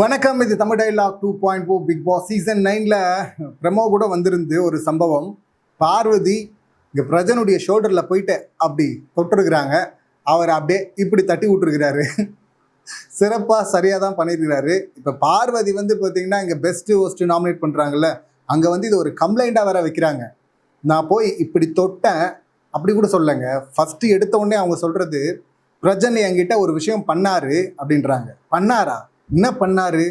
வணக்கம் இது Tamil dialogue two point O Bigg Boss season நைனில் பிரமோ கூட வந்திருந்து ஒரு சம்பவம். பார்வதி இங்கே பிரஜனுடைய ஷோல்டரில் போயிட்டு அப்படி தொட்டிருக்கிறாங்க. அவர் அப்படியே இப்படி தட்டி விட்டுருக்கிறாரு. சிறப்பாக சரியாக தான் பண்ணியிருக்கிறாரு இப்போ பார்வதி வந்து பார்த்தீங்கன்னா இங்கே பெஸ்ட்டு ஒஸ்ட்டு நாமினேட் பண்ணுறாங்கல்ல அங்கே வந்து இது ஒரு கம்ப்ளைண்ட்டாக வேற வைக்கிறாங்க. நான் போய் இப்படி தொட்டேன் அப்படி கூட சொல்லலைங்க. ஃபஸ்ட்டு எடுத்த உடனே அவங்க சொல்கிறது பிரஜன் என்கிட்ட ஒரு விஷயம் பண்ணாரு அப்படின்றாங்க. பண்ணாரா? என்ன பண்ணாரு?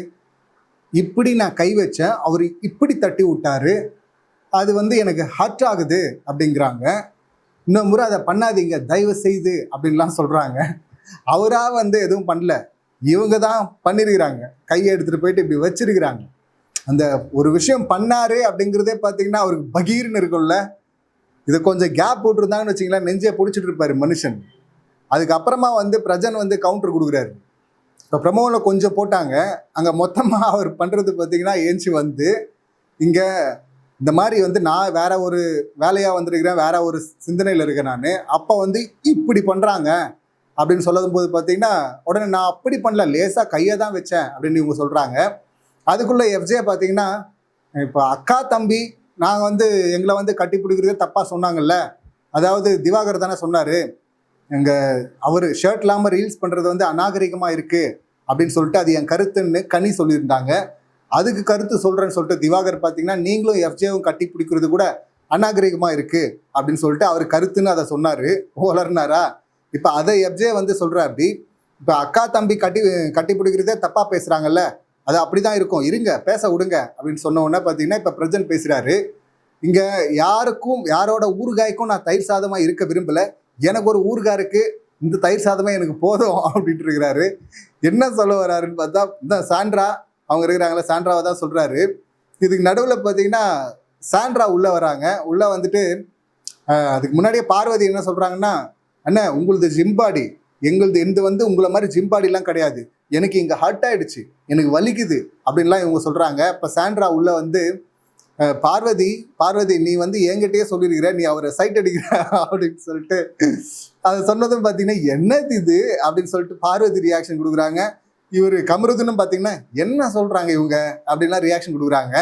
இப்படி நான் கை வச்சேன் அவர் இப்படி தட்டி விட்டாரு. அது வந்து எனக்கு ஹர்ட் ஆகுது அப்படிங்கிறாங்க. இன்னொரு முறை அதை பண்ணாதீங்க தயவு செய்து அப்படின்லாம் சொல்கிறாங்க அவராக வந்து எதுவும் பண்ணல. இவங்க தான் பண்ணியிருக்கிறாங்க கையை எடுத்துகிட்டு போயிட்டு இப்படி வச்சிருக்கிறாங்க. அந்த ஒரு விஷயம் பண்ணாரு அப்படிங்கிறதே பார்த்தீங்கன்னா அவருக்கு பகீர்னு இருக்கும்ல. இதை கொஞ்சம் கேப் போட்டிருந்தாங்கன்னு வச்சிங்களேன் நெஞ்சை பிடிச்சிட்டு இருப்பார் மனுஷன். அதுக்கப்புறமா வந்து பிரஜன் வந்து கவுண்டர் கொடுக்குறாரு. இப்போ ப்ரமோவில் கொஞ்சம் போட்டாங்க. அங்கே மொத்தமாக அவர் பண்ணுறது பார்த்தீங்கன்னா ஏஞ்சி வந்து இங்கே இந்த மாதிரி வந்து நான் வேற ஒரு வேலையாக வந்திருக்கிறேன் வேற ஒரு சிந்தனையில் இருக்கேன் நான். அப்போ வந்து இப்படி பண்ணுறாங்க அப்படின்னு சொல்லும் போது பார்த்தீங்கன்னா உடனே நான் அப்படி பண்ணல லேசாக கையை தான் வச்சேன் அப்படின்னு இவங்க சொல்கிறாங்க அதுக்குள்ளே எஃப்ஜே பார்த்தீங்கன்னா இப்போ அக்கா தம்பி நாங்கள் வந்து எங்களை வந்து கட்டி பிடிக்கிறதே தப்பாக சொன்னாங்கல்ல. அதாவது திவாகர் தானே சொன்னார். எங்கள் அவர் ஷர்ட் இல்லாமல் ரீல்ஸ் பண்ணுறது வந்து அநாகரிகமாக இருக்குது அப்படின்னு சொல்லிட்டு அது என் கருத்துன்னு கனி சொல்லியிருந்தாங்க. அதுக்கு கருத்து சொல்கிறேன்னு சொல்லிட்டு திவாகர் பார்த்தீங்கன்னா நீங்களும் எஃப்ஜேவும் கட்டி பிடிக்கிறது கூட அநாகரிகமாக இருக்குது அப்படின்னு சொல்லிட்டு அவர் கருத்துன்னு அதை சொன்னார். வளர்னாரா இப்போ அதை எஃப்ஜே வந்து சொல்கிறார் அப்படி இப்போ அக்கா தம்பி கட்டி கட்டி பிடிக்கிறதே தப்பாக பேசுகிறாங்கல்ல அது அப்படி தான் இருக்கும். இருங்க பேச விடுங்க அப்படின்னு சொன்ன உடனே பார்த்தீங்கன்னா இப்போ பிரஜன் பேசுகிறாரு இங்கே யாருக்கும் யாரோட ஊறுகாய்க்கும் நான் தயிர் சாதமாக இருக்க விரும்பலை. எனக்கு ஒரு ஊர்காருக்கு இந்த தயிர் சாதமே எனக்கு போதும் அப்படின்ட்டு இருக்கிறாரு என்ன சொல்ல வர்றாருன்னு பார்த்தா இந்த சாண்ட்ரா. அவங்க இருக்கிறாங்களே சாண்ட்ராவை தான் சொல்கிறாரு இதுக்கு நடுவில் பார்த்தீங்கன்னா சாண்ட்ரா உள்ளே வராங்க. உள்ளே வந்துட்டு அதுக்கு முன்னாடியே பார்வதி என்ன சொல்கிறாங்கன்னா அண்ணே உங்களுது ஜிம்பாடி எங்களுது எந்த வந்து உங்களை மாதிரி ஜிம்பாடிலாம் கிடையாது. எனக்கு இங்கே ஹர்ட் ஆயிடுச்சு. எனக்கு வலிக்குது. அப்படின்லாம் இவங்க சொல்கிறாங்க இப்போ சாண்ட்ரா உள்ளே வந்து பார்வதி பார்வதி நீ வந்து என்கிட்டயே சொல்லியிருக்கிற நீ அவரை சைட் அடிக்கிற அப்படின்னு சொல்லிட்டு அதை சொன்னதும் பார்த்தீங்கன்னா என்னது இது? அப்படின்னு சொல்லிட்டு பார்வதி ரியாக்ஷன் கொடுக்குறாங்க. இவர் கமருதுன்னு பார்த்தீங்கன்னா என்ன சொல்கிறாங்க இவங்க? அப்படின்லாம் ரியாக்ஷன் கொடுக்குறாங்க.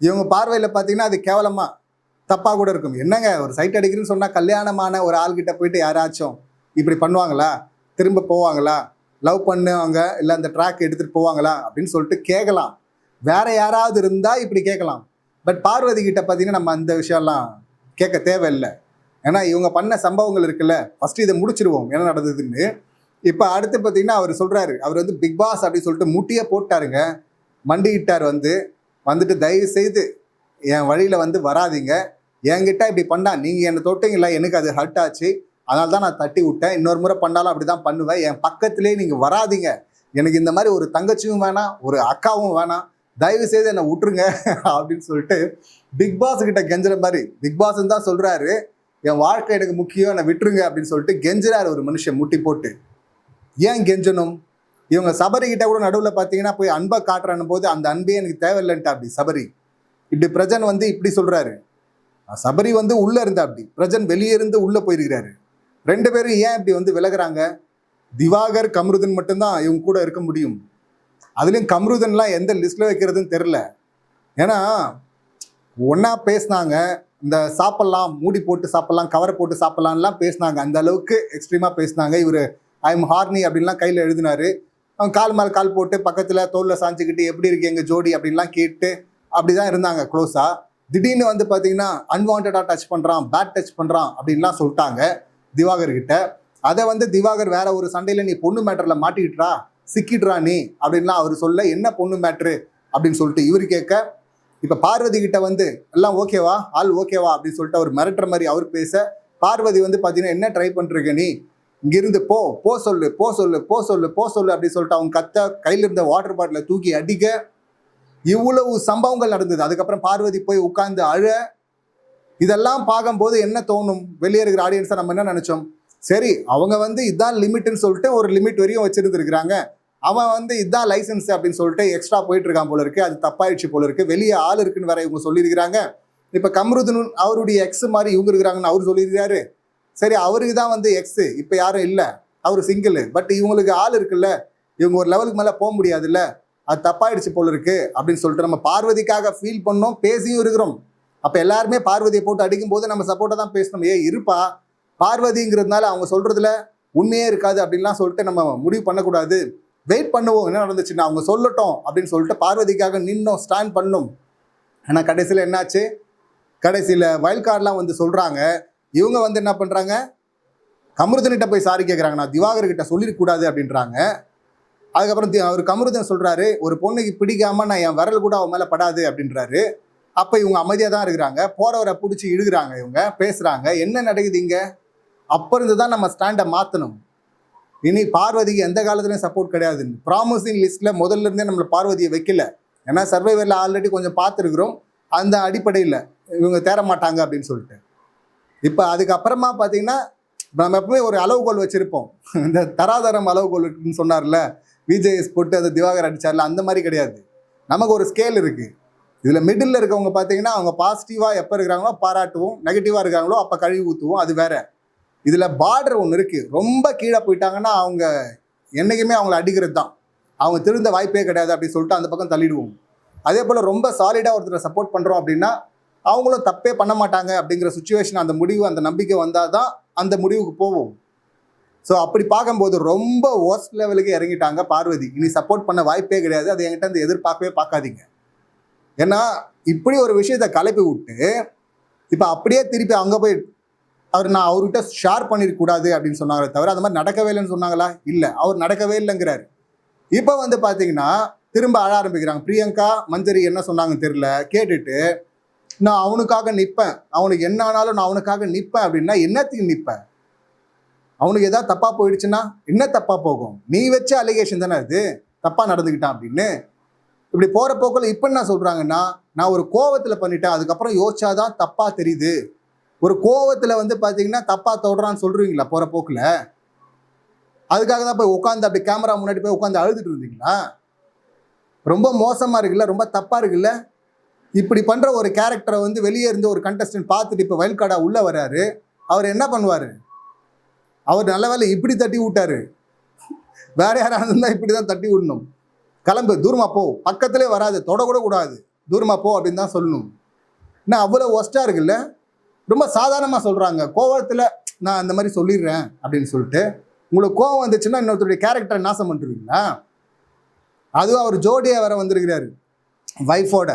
இவங்க பார்வையில் பார்த்தீங்கன்னா அது கேவலமாக தப்பாக கூட இருக்கும். என்னங்க ஒரு சைட் அடிக்கிறேன்னு சொன்னால் கல்யாணமான ஒரு ஆள்கிட்ட போயிட்டு யாராச்சும் இப்படி பண்ணுவாங்களா? திரும்ப போவாங்களா? லவ் பண்ணுவாங்க இல்லை அந்த ட்ராக் எடுத்துகிட்டு போவாங்களா? அப்படின்னு சொல்லிட்டு கேட்கலாம் வேற யாராவது இருந்தால் இப்படி கேட்கலாம். பட் பார்வதி கிட்ட பார்த்தீங்கன்னா நம்ம அந்த விஷயம்லாம் கேட்க தேவையில்லை. ஏன்னா இவங்க பண்ண சம்பவங்கள் இருக்குல்ல. ஃபர்ஸ்ட் இதை முடிச்சிருவோம். என்ன நடந்ததுன்னு. இப்போ அடுத்து பார்த்தீங்கன்னா அவர் சொல்கிறாரு அவர் வந்து பிக் பாஸ் அப்படின்னு சொல்லிட்டு முட்டியே போட்டாருங்க. மண்டிக்கிட்டார் வந்து. வந்துட்டு தயவு செய்து என் வழியில் வந்து வராதீங்க. என்கிட்ட இப்படி பண்ணா நீங்கள் என்னை தொட்டீங்களா எனக்கு அது ஹர்ட் ஆச்சு. அதனால தான் நான் தட்டி விட்டேன். இன்னொரு முறை பண்ணாலும் அப்படி தான் பண்ணுவேன். என் பக்கத்துலேயே நீங்கள் வராதீங்க. எனக்கு இந்த மாதிரி ஒரு தங்கச்சியும் வேணாம் ஒரு அக்காவும் வேணாம். தயவு செய்து என்னை விட்டுருங்க அப்படின்னு சொல்லிட்டு பிக் பாஸ் கிட்ட கெஞ்சுற மாதிரி பிக் பாஸ் தான் சொல்றாரு என் வாழ்க்கை எனக்கு முக்கியம் என்னை விட்டுருங்க அப்படின்னு சொல்லிட்டு கெஞ்சுறாரு ஒரு மனுஷன் முட்டி போட்டு. ஏன் கெஞ்சணும்? இவங்க சபரி கிட்ட கூட நடுவில் பார்த்தீங்கன்னா போய் அன்பை காட்டுறான்னு போது அந்த அன்பே எனக்கு தேவையில்லைன்ட்டு அப்படி சபரி. இப்படி பிரஜன் வந்து இப்படி சொல்றாரு. சபரி வந்து உள்ள இருந்தா அப்படி பிரஜன் வெளியே இருந்து உள்ள போயிருக்கிறாரு. ரெண்டு பேரும் ஏன் இப்படி வந்து விலகிறாங்க? திவாகர் கமருதன் மட்டும்தான் இவங்க கூட இருக்க முடியும். அதுலேயும் கம்ருதன்லாம் எந்த லிஸ்ட்டில் வைக்கிறதுன்னு தெரில ஏன்னா ஒன்றா பேசினாங்க இந்த சாப்பிட்லாம் மூடி போட்டு சாப்பிட்லாம் கவரை போட்டு சாப்பிட்லாம்லாம் பேசினாங்க. அந்த அளவுக்கு எக்ஸ்ட்ரீமாக பேசினாங்க. இவர் ஐ எம் ஹார்னி அப்படின்லாம் கையில் எழுதினார். அவங்க கால் மேலே கால் போட்டு பக்கத்தில் தோளில் சாஞ்சிக்கிட்டு எப்படி இருக்கு எங்கள் ஜோடி? அப்படின்லாம் கேட்டு அப்படி தான் இருந்தாங்க க்ளோஸாக திடீர்னு வந்து பார்த்தீங்கன்னா அன்வான்டாக டச் பண்ணுறான் பேட் டச் பண்ணுறான் அப்படின்லாம் சொல்லிட்டாங்க திவாகர் கிட்ட அதை வந்து திவாகர் வேற ஒரு சண்டையில் நீ பொண்ணு மேட்டரில் மாட்டிக்கிட்டா சிக்கிடுறா நீ அப்படின்லாம் அவர் சொல்ல என்ன பொண்ணு மேட்ரு அப்படின்னு சொல்லிட்டு இவர் கேட்க இப்போ பார்வதி கிட்ட வந்து எல்லாம் ஓகேவா ஆள் ஓகேவா அப்படின்னு சொல்லிட்டு அவர் மிரட்டுற மாதிரி அவர் பேச பார்வதி வந்து பார்த்தீங்கன்னா என்ன ட்ரை பண்ணுறீங்க நீ? இங்கிருந்து போ போ சொல்லு போ சொல்லு போ சொல்லு போ சொல்லு அப்படின்னு சொல்லிட்டு அவங்க கத்த கையில் இருந்த வாட்டர் பாட்டிலை தூக்கி அடிக்க இவ்வளவு சம்பவங்கள் நடந்தது. அதுக்கப்புறம் பார்வதி போய் உட்கார்ந்து அழ இதெல்லாம் பார்க்கும்போது என்ன தோணும்? வெளியே இருக்கிற ஆடியன்ஸை நம்ம என்ன நினச்சோம்? சரி அவங்க வந்து இதான் லிமிட்னு சொல்லிட்டு ஒரு லிமிட் வரையும் வச்சுருந்துருக்குறாங்க. அவன் வந்து இதான் லைசன்ஸ் அப்படின்னு சொல்லிட்டு எக்ஸ்ட்ரா போயிட்டு இருக்கான் போல இருக்கு. அது தப்பாயிடுச்சு போல இருக்கு. வெளியே ஆள் இருக்குன்னு வேற இவங்க சொல்லியிருக்கிறாங்க. இப்போ கம்ருதனுன் அவருடைய எக்ஸ் மாதிரி இவங்க இருக்கிறாங்கன்னு அவர் சொல்லியிருக்காரு சரி அவருக்கு தான் வந்து எக்ஸ் இப்போ யாரும் இல்லை. அவர் சிங்கிள் பட் இவங்களுக்கு ஆள் இருக்குல்ல. இவங்க ஒரு லெவலுக்கு மேலே போக முடியாதுல்ல. அது தப்பாயிடுச்சு போல இருக்கு அப்படின்னு சொல்லிட்டு நம்ம பார்வதிக்காக ஃபீல் பண்ணோம் பேசியும் இருக்கிறோம். அப்போ எல்லாருமே பார்வதியை போட்டு அடிக்கும் போது நம்ம சப்போர்ட்டாக தான் பேசணும். ஏ இருப்பா. பார்வதிங்கிறதுனால அவங்க சொல்றதுல உண்மையே இருக்காது அப்படின்லாம் சொல்லிட்டு நம்ம முடிவு பண்ணக்கூடாது. வெயிட் பண்ணுவோம் என்ன நடந்துச்சுன்னா அவங்க சொல்லட்டும் அப்படின்னு சொல்லிட்டு பார்வதிக்காக நின்னோம் ஸ்டாண்ட் பண்ணும். ஆனால் கடைசியில் என்னாச்சு? கடைசியில் வயல் கார்டெலாம் வந்து சொல்கிறாங்க இவங்க வந்து என்ன பண்ணுறாங்க கமருதன்கிட்ட போய் சாரி கேட்குறாங்க நான் திவாகர்கிட்ட சொல்லிடக்கூடாது அப்படின்றாங்க. அதுக்கப்புறம் தி- அவர் கமருதன் சொல்கிறாரு ஒரு பொண்ணுக்கு பிடிக்காமல் நான் என் விரல் கூட அவன் மேலே படாது அப்படின்றாரு. அப்போ இவங்க அமைதியாக தான் இருக்கிறாங்க. போகிறவரை பிடிச்சி இழுகிறாங்க இவங்க பேசுகிறாங்க என்ன நடக்குது இங்கே? அப்போ இருந்து தான் நம்ம ஸ்டாண்டை மாற்றணும் இனி பார்வதிக்கு எந்த காலத்துலையும் சப்போர்ட் கிடையாது. ப்ராமிசிங் லிஸ்ட்டில் முதல்ல இருந்தே நம்மளை பார்வதியை வைக்கல. ஏன்னா சர்வைவரில் ஆல்ரெடி கொஞ்சம் பார்த்துருக்குறோம். அந்த அடிப்படையில் இவங்க தேர மாட்டாங்க அப்படின்னு சொல்லிட்டு. இப்போ அதுக்கப்புறமா பார்த்தீங்கன்னா நம்ம எப்பவுமே ஒரு அளவுகோல் வச்சுருப்போம். இந்த தராதரம் அளவுகோல் இருக்குன்னு சொன்னார்ல விஜேஎஸ் போட்டு அதை திவாகர் அடிச்சார்ல அந்த மாதிரி கிடையாது. நமக்கு ஒரு ஸ்கேல் இருக்குது இதில் மிடில் இருக்கவங்க பார்த்தீங்கன்னா அவங்க பாசிட்டிவாக எப்போ இருக்கிறாங்களோ பாராட்டுவோம். நெகட்டிவாக இருக்காங்களோ அப்போ கழுவி ஊற்றுவோம் அது வேறு. இதில் பார்டர் ஒன்று இருக்குது ரொம்ப கீழே போயிட்டாங்கன்னா அவங்க என்றைக்குமே அவங்கள அடிக்கிறது தான். அவங்க திருந்த வாய்ப்பே கிடையாது அப்படின்னு சொல்லிட்டு அந்த பக்கம் தள்ளிடுவோம். அதே போல் ரொம்ப சாலிடாக ஒருத்தரை சப்போர்ட் பண்ணுறோம் அப்படின்னா அவங்களும் தப்பே பண்ண மாட்டாங்க அப்படிங்கிற சுச்சுவேஷன் அந்த முடிவு அந்த நம்பிக்கை வந்தால் தான் அந்த முடிவுக்கு போவோம். ஸோ அப்படி பார்க்கும்போது ரொம்ப ஒர்ஸ்ட் லெவலுக்கு இறங்கிட்டாங்க பார்வதி. இனி சப்போர்ட் பண்ண வாய்ப்பே கிடையாது. அதை என்கிட்ட அந்த எதிர்பார்க்கவே பார்க்காதீங்க. ஏன்னா இப்படி ஒரு விஷயத்தை கலப்பி விட்டு இப்போ அப்படியே திருப்பி அங்கே போய் அவர் நான் அவர்கிட்ட ஷேர் பண்ணிடக்கூடாது அப்படின்னு சொன்னாங்களே தவிர அந்த மாதிரி நடக்கவே இல்லைன்னு சொன்னாங்களா? இல்லை. அவர் நடக்கவே இல்லைங்கிறாரு. இப்போ வந்து பார்த்தீங்கன்னா திரும்ப அழ ஆரம்பிக்கிறாங்க. பிரியங்கா மஞ்சரி என்ன சொன்னாங்கன்னு தெரியல. கேட்டுட்டு நான் அவனுக்காக நிற்பேன் அவனுக்கு என்ன ஆனாலும் நான் அவனுக்காக நிற்பேன் அப்படின்னா என்னத்துக்கு நிற்பேன் அவனுக்கு எதாவது தப்பாக போயிடுச்சுன்னா என்ன தப்பாக போகும்? நீ வச்ச அலிகேஷன் தானே அது? தப்பாக நடந்துக்கிட்டான் அப்படின்னு. இப்படி போகிற போக்கில் இப்போ என்ன சொல்கிறாங்கன்னா நான் ஒரு கோவத்தில் பண்ணிட்டேன். அதுக்கப்புறம் யோசிச்சாதான் தப்பாக தெரியுது. ஒரு கோவத்தில் வந்து பார்த்தீங்கன்னா தப்பாக தொடுறான்னு சொல்கிறீங்களா போகிற போக்கில்? அதுக்காக தான் போய் உட்காந்து அப்படி கேமரா முன்னாடி போய் உட்காந்து அழுதுட்டு இருந்தீங்களா? ரொம்ப மோசமாக இருக்குல்ல ரொம்ப தப்பாக இருக்குல்ல? இப்படி பண்ணுற ஒரு கேரக்டரை வந்து வெளியே இருந்து ஒரு கண்டஸ்டன்ட் பார்த்துட்டு இப்போ வயல் கார்டா உள்ளே வராரு. அவர் என்ன பண்ணுவார்? அவர் நல்ல வேலை இப்படி தட்டி விட்டாரு. வேற யாராக இருந்தால் இப்படி தான் தட்டி விடணும். கிளம்பு தூரமாக போ. பக்கத்திலே வராது தொடக்கூட கூடாது. தூரமாக போ அப்படின்னு தான் சொல்லணும். என்ன அவ்வளோ ஒஸ்ட்டாக இருக்குல்ல? ரொம்ப சாதாரணமாக சொல்கிறாங்க கோவத்தில் நான் அந்த மாதிரி சொல்லிடுறேன் அப்படின்னு சொல்லிட்டு உங்களுக்கு கோவம் வந்துச்சுன்னா இன்னொருத்தருடைய கேரக்டரை நாசம் பண்ணுறீங்களா அதுவும் அவர் ஜோடியாக வேற வந்திருக்கிறாரு. ஒய்ஃபோட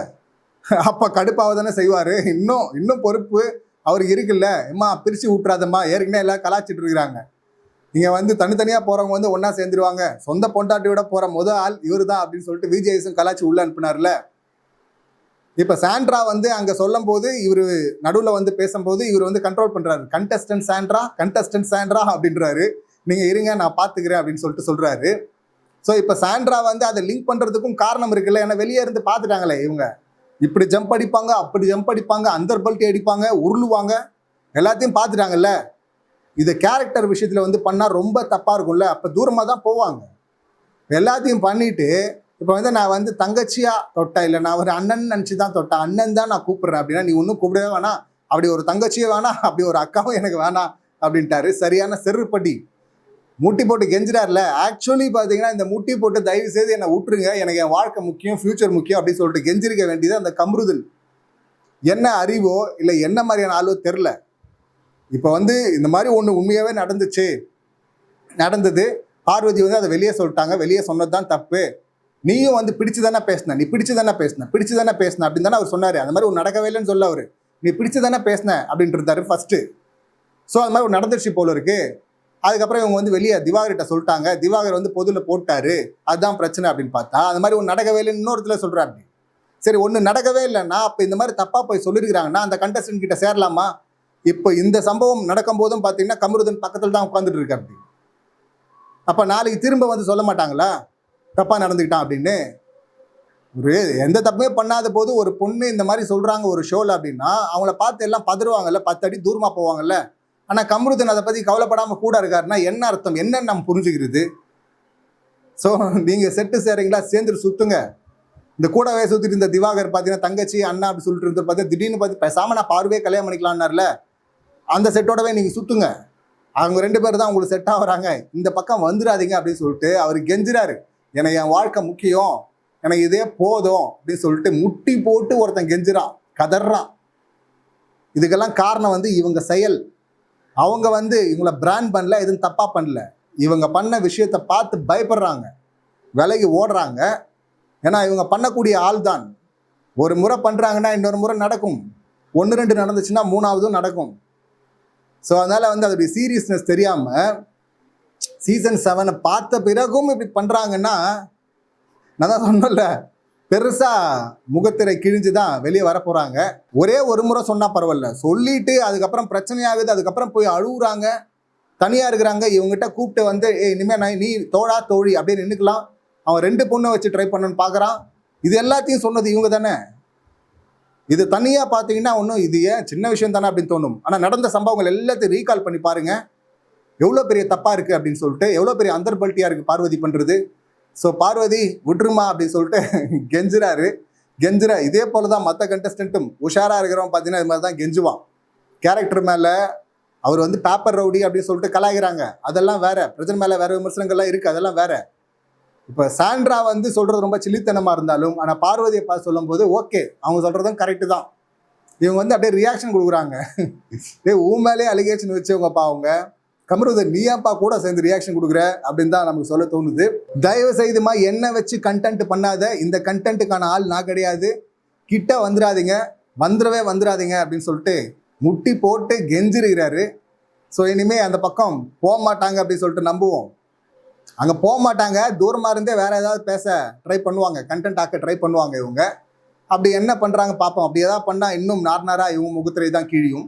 அப்போ கடுப்பாக தானே செய்வார். இன்னும் இன்னும் பொறுப்பு அவருக்கு இருக்குல்ல. எம்மா பிரித்து விட்றாதம்மா ஏற்கனவே எல்லாம் கலாச்சிட்டு இருக்கிறாங்க. நீங்கள் வந்து தனித்தனியாக போகிறவங்க வந்து ஒன்றா சேர்ந்துருவாங்க. சொந்த பொண்டாட்டியோட போகிற முதல் ஆள் இவர் தான் அப்படின்னு சொல்லிட்டு விஜய்ஸும் கலாச்சி உள்ளே அனுப்புனார்ல இப்போ சாண்ட்ரா வந்து அங்கே சொல்லும் போது இவர் நடுவில் வந்து பேசும்போது இவர் வந்து கண்ட்ரோல் பண்ணுறாரு கண்டஸ்டன்ட் சாண்ட்ரா கண்டஸ்டன்ட் சாண்ட்ரா அப்படின்றாரு. நீங்கள் இருங்க நான் பார்த்துக்கிறேன் அப்படின்னு சொல்லிட்டு சொல்கிறாரு ஸோ இப்போ சாண்ட்ரா வந்து அதை லிங்க் பண்ணுறதுக்கும் காரணம் இருக்குல்ல? ஏன்னா வெளியே இருந்து பார்த்துட்டாங்களே இவங்க. இப்படி ஜம்ப் அடிப்பாங்க அப்படி ஜம்ப் அடிப்பாங்க அந்தர் பல்ட்டி அடிப்பாங்க உருளுவாங்க. எல்லாத்தையும் பார்த்துட்டாங்கல்ல இது கேரக்டர் விஷயத்தில் வந்து பண்ணால் ரொம்ப தப்பாக இருக்கும்ல? அப்போ தூரமாக தான் போவாங்க. எல்லாத்தையும் பண்ணிவிட்டு இப்போ வந்து நான் வந்து தங்கச்சியா தொட்டேன் இல்லை நான் ஒரு அண்ணன் நினச்சி தான் தொட்டேன் அண்ணன் தான் நான் கூப்பிடுறேன் அப்படின்னா நீ ஒன்றும் கூப்பிடவே வேணாம். அப்படி ஒரு தங்கச்சியும் வேணாம். அப்படி ஒரு அக்காவும் எனக்கு வேணாம் அப்படின்ட்டாரு. சரியான செருப்படி. முட்டி போட்டு கெஞ்சிடார்ல ஆக்சுவலி பார்த்தீங்கன்னா இந்த முட்டி போட்டு தயவு செய்து என்னை விட்டுருங்க. எனக்கு என் வாழ்க்கை முக்கியம் ஃப்யூச்சர் முக்கியம் அப்படின்னு சொல்லிட்டு கெஞ்சிருக்க வேண்டியது அந்த கம்ருதல். என்ன அறிவோ இல்லை என்ன மாதிரியான ஆளோ தெரில இப்போ வந்து இந்த மாதிரி ஒன்று உண்மையாகவே நடந்துச்சு. நடந்தது. பார்வதி வந்து அதை வெளியே சொல்லிட்டாங்க. வெளியே சொன்னது தான் தப்பு. நீயும் வந்து பிடிச்சு தானே பேசின? நீ பிடிச்சு தானே பேசின? பிடிச்சு தானே பேசின? அப்படின்னு தானே அவர் சொன்னார். அந்த மாதிரி ஒரு நடக்கவே இல்லைன்னு சொல்ல அவர். நீ பிடிச்சு தானே பேசின? அப்படின்ட்டு இருந்தாரு ஃபர்ஸ்ட்டு ஸோ அது மாதிரி ஒரு நடந்துருச்சு போல இருக்கு. அதுக்கப்புறம் இவங்க வந்து வெளியே திவாகர்கிட்ட சொல்லிட்டாங்க. திவாகர் வந்து பொதுவில் போட்டாரு. அதுதான் பிரச்சனை அப்படின்னு பார்த்தா அந்த மாதிரி ஒன்று நடக்கவே இல்லைன்னு இன்னொருத்துல சொல்கிறாரு சரி ஒன்று நடக்கவே இல்லைன்னா அப்போ இந்த மாதிரி தப்பாக போய் சொல்லியிருக்கிறாங்கன்னா அந்த கண்டஸ்டன்ட் கிட்ட சேரலாமா? இப்போ இந்த சம்பவம் நடக்கும் போதும் பார்த்தீங்கன்னா கமருதன் பக்கத்தில் தான் உட்காந்துட்டு இருக்காரு அப்போ நாளைக்கு திரும்ப வந்து சொல்ல மாட்டாங்களா? தப்பாக நடந்துக்கிட்டான் அப்படின்னு. ஒரு எந்த தப்புமே பண்ணாத போது ஒரு பொண்ணு இந்த மாதிரி சொல்கிறாங்க ஒரு ஷோவில் அப்படின்னா அவங்கள பார்த்து எல்லாம் பதறுவாங்கல்ல பத்து அடி தூரமாக போவாங்கல்ல. ஆனால் கம்ருதன் அதை பற்றி கவலைப்படாமல் கூட இருக்காருன்னா என்ன அர்த்தம்? என்னன்னு நம்ம புரிஞ்சுக்கிறது? ஸோ நீங்கள் செட்டு சேரீங்களா சேர்ந்துட்டு சுற்றுங்க இந்த கூடவே சுற்றிட்டு இருந்த திவாகர் பார்த்தீங்கன்னா தங்கச்சி அண்ணா அப்படி சொல்லிட்டு இருந்தது பார்த்தீங்கன்னா திடீர்னு பார்த்து பேசாமல் நான் பார்வையே கல்யாணம் பண்ணிக்கலான்னார்ல அந்த செட்டோடவே நீங்கள் சுற்றுங்க அவங்க ரெண்டு பேர் தான் உங்களுக்கு செட் ஆகுறாங்க இந்த பக்கம் வந்துடாதீங்க அப்படின்னு சொல்லிட்டு அவர் கெஞ்சுறாரு. எனக்கு என் வாழ்க்கை முக்கியம் எனக்கு இதே போதும் அப்படின்னு சொல்லிட்டு முட்டி போட்டு ஒருத்தன் கெஞ்சுறான் கதறான். இதுக்கெல்லாம் காரணம் வந்து இவங்க செயல். அவங்க வந்து இவங்கள பிராண்ட் பண்ணல எதுவும் தப்பாக பண்ணல. இவங்க பண்ண விஷயத்தை பார்த்து பயப்படுறாங்க விலகி ஓடுறாங்க. ஏன்னா இவங்க பண்ணக்கூடிய ஆள் தான் ஒரு முறை பண்ணுறாங்கன்னா இன்னொரு முறை நடக்கும். ஒன்று ரெண்டு நடந்துச்சுன்னா மூணாவதும் நடக்கும். ஸோ அதனால் வந்து அதோடைய சீரியஸ்னஸ் தெரியாமல் சீசன் செவனை பார்த்த பிறகும் இப்படி பண்ணுறாங்கன்னா நான் தான் சொன்னல பெருசாக முகத்திரை கிழிஞ்சு தான் வெளியே வர போகிறாங்க ஒரே ஒரு முறை சொன்னால் பரவாயில்ல. சொல்லிட்டு அதுக்கப்புறம் பிரச்சனையாகுது அதுக்கப்புறம் போய் அழுகுறாங்க தனியாக இருக்கிறாங்க. இவங்ககிட்ட கூப்பிட்டு வந்து ஏய் இனிமேல் நான் நீ தோழா தோழி அப்படியே நின்றுக்கலாம் அவன் ரெண்டு பொண்ணை வச்சு ட்ரை பண்ணணும்னு பார்க்குறான் இது எல்லாத்தையும் சொன்னது இவங்க தானே. இது தனியாக பார்த்தீங்கன்னா ஒன்றும் இது ஏன் சின்ன விஷயம் தானே அப்படின்னு தோணும். ஆனால் நடந்த சம்பவங்கள் எல்லாத்தையும் ரீகால் பண்ணி பாருங்கள் எவ்வளோ பெரிய தப்பாக இருக்குது அப்படின்னு சொல்லிட்டு எவ்வளோ பெரிய அந்தர்பல்ட்டியாக இருக்குது பார்வதி பண்ணுறது ஸோ பார்வதி விட்டுருமா அப்படின்னு சொல்லிட்டு கெஞ்சுறாரு. கெஞ்சுற இதே போல தான் மற்ற கண்டஸ்டண்ட்டும் உஷாராக இருக்கிறவன் பார்த்தீங்கன்னா இது மாதிரி தான் கெஞ்சுவான். கேரக்டர் மேலே அவர் வந்து பேப்பர் ரவுடி அப்படின்னு சொல்லிட்டு கலாய்கிறாங்க அதெல்லாம் வேற. பிரச்சனை மேலே வேற விமர்சனங்கள்லாம் இருக்குது அதெல்லாம் வேற. இப்போ சாண்ட்ரா வந்து சொல்கிறது ரொம்ப சில்லித்தனமாக இருந்தாலும் ஆனால் பார்வதியை பார்த்து சொல்லும்போது ஓகே அவங்க சொல்கிறதும் கரெக்டு தான். இவங்க வந்து அப்படியே ரியாக்ஷன் கொடுக்குறாங்க. ஏ ஊ மேலே அலிகேஷன் வச்சவங்கப்பா அவங்க. கமருதன் நீயாப்பா கூட சேர்ந்து ரியாக்ஷன் கொடுக்குற? அப்படின்னு தான் நமக்கு சொல்ல தோணுது. தயவு செய்துமா என்ன வச்சு கண்டென்ட் பண்ணாத. இந்த கண்டென்ட்டுக்கான ஆள் நான் கிடையாது. கிட்ட வந்துடாதீங்க. வந்துடவே வந்துடாதீங்க அப்படின்னு சொல்லிட்டு முட்டி போட்டு கெஞ்சிருக்கிறாரு. ஸோ இனிமேல் அந்த பக்கம் போக மாட்டாங்க அப்படின்னு சொல்லிட்டு நம்புவோம். அங்கே போக மாட்டாங்க. தூரமாக இருந்தே வேறு ஏதாவது பேச ட்ரை பண்ணுவாங்க. கண்டென்ட் ஆக்க ட்ரை பண்ணுவாங்க இவங்க. அப்படி என்ன பண்ணுறாங்க பார்ப்போம் அப்படி ஏதாவது பண்ணால் இன்னும் நார்னராக இவங்க முகத்திரை தான் கிழியும்.